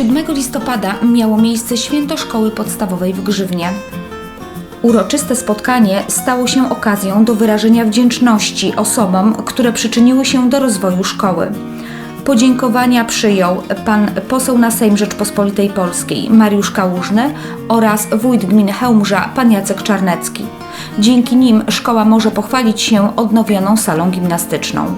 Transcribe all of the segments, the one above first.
7 listopada miało miejsce święto szkoły podstawowej w Grzywnie. Uroczyste spotkanie stało się okazją do wyrażenia wdzięczności osobom, które przyczyniły się do rozwoju szkoły. Podziękowania przyjął pan poseł na Sejm Rzeczpospolitej Polskiej Mariusz Kałużny oraz wójt gminy Chełmża pan Jacek Czarnecki. Dzięki nim szkoła może pochwalić się odnowioną salą gimnastyczną.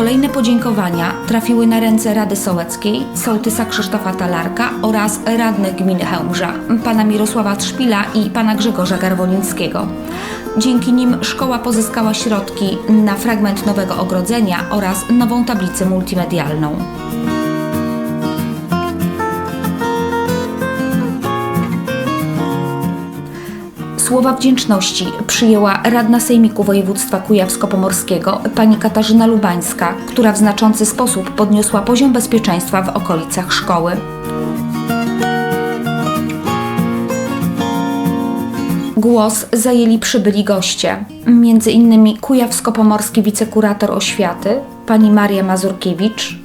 Kolejne podziękowania trafiły na ręce Rady Sołeckiej, sołtysa Krzysztofa Talarka oraz radnych gminy Chełmża, pana Mirosława Trzpila i pana Grzegorza Garwolińskiego. Dzięki nim szkoła pozyskała środki na fragment nowego ogrodzenia oraz nową tablicę multimedialną. Słowa wdzięczności przyjęła radna Sejmiku Województwa Kujawsko-Pomorskiego pani Katarzyna Lubańska, która w znaczący sposób podniosła poziom bezpieczeństwa w okolicach szkoły. Głos zajęli przybyli goście, między innymi kujawsko-pomorski wicekurator oświaty pani Maria Mazurkiewicz,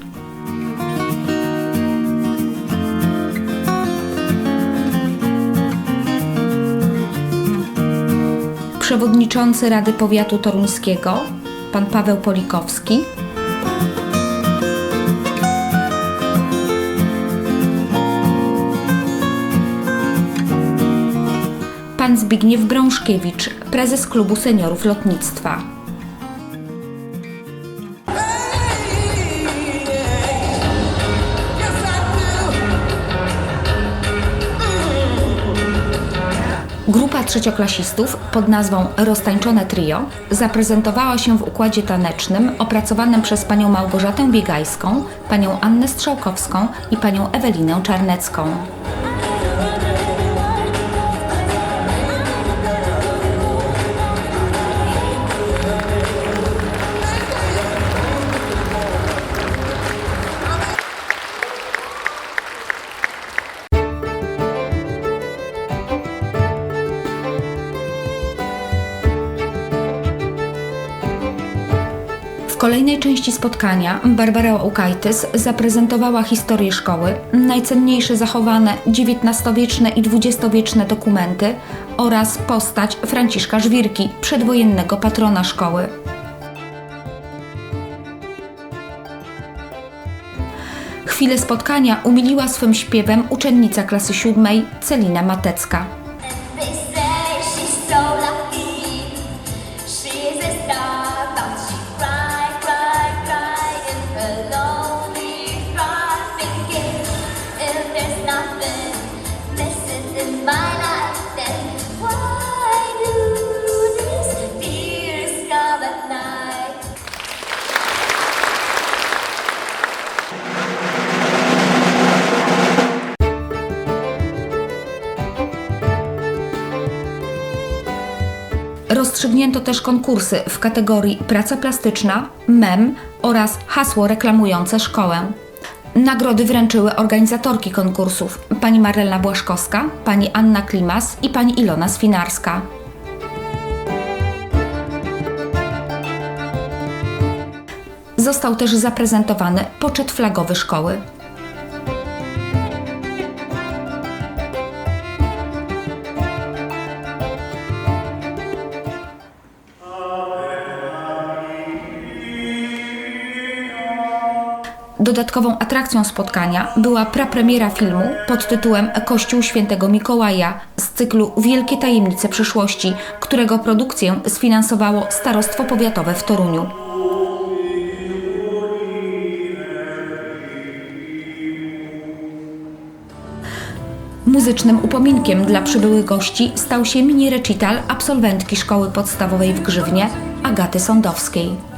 przewodniczący Rady Powiatu Toruńskiego, pan Paweł Polikowski, pan Zbigniew Brążkiewicz, prezes Klubu Seniorów Lotnictwa. Trzecioklasistów pod nazwą Roztańczone Trio zaprezentowała się w układzie tanecznym opracowanym przez panią Małgorzatę Biegajską, panią Annę Strzałkowską i panią Ewelinę Czarnecką. Kolejnej części spotkania Barbara Łukajtys zaprezentowała historię szkoły, najcenniejsze zachowane XIX-wieczne i XX-wieczne dokumenty oraz postać Franciszka Żwirki, przedwojennego patrona szkoły. Chwilę spotkania umiliła swym śpiewem uczennica klasy siódmej Celina Matecka. Rozstrzygnięto też konkursy w kategorii praca plastyczna, mem oraz hasło reklamujące szkołę. Nagrody wręczyły organizatorki konkursów pani Marlena Błaszkowska, pani Anna Klimas i pani Ilona Swinarska. Został też zaprezentowany poczet flagowy szkoły. Dodatkową atrakcją spotkania była prapremiera filmu pod tytułem Kościół Świętego Mikołaja z cyklu Wielkie Tajemnice Przyszłości, którego produkcję sfinansowało Starostwo Powiatowe w Toruniu. Muzycznym upominkiem dla przybyłych gości stał się mini recital absolwentki szkoły podstawowej w Grzywnie Agaty Sądowskiej.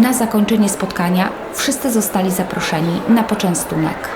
Na zakończenie spotkania wszyscy zostali zaproszeni na poczęstunek.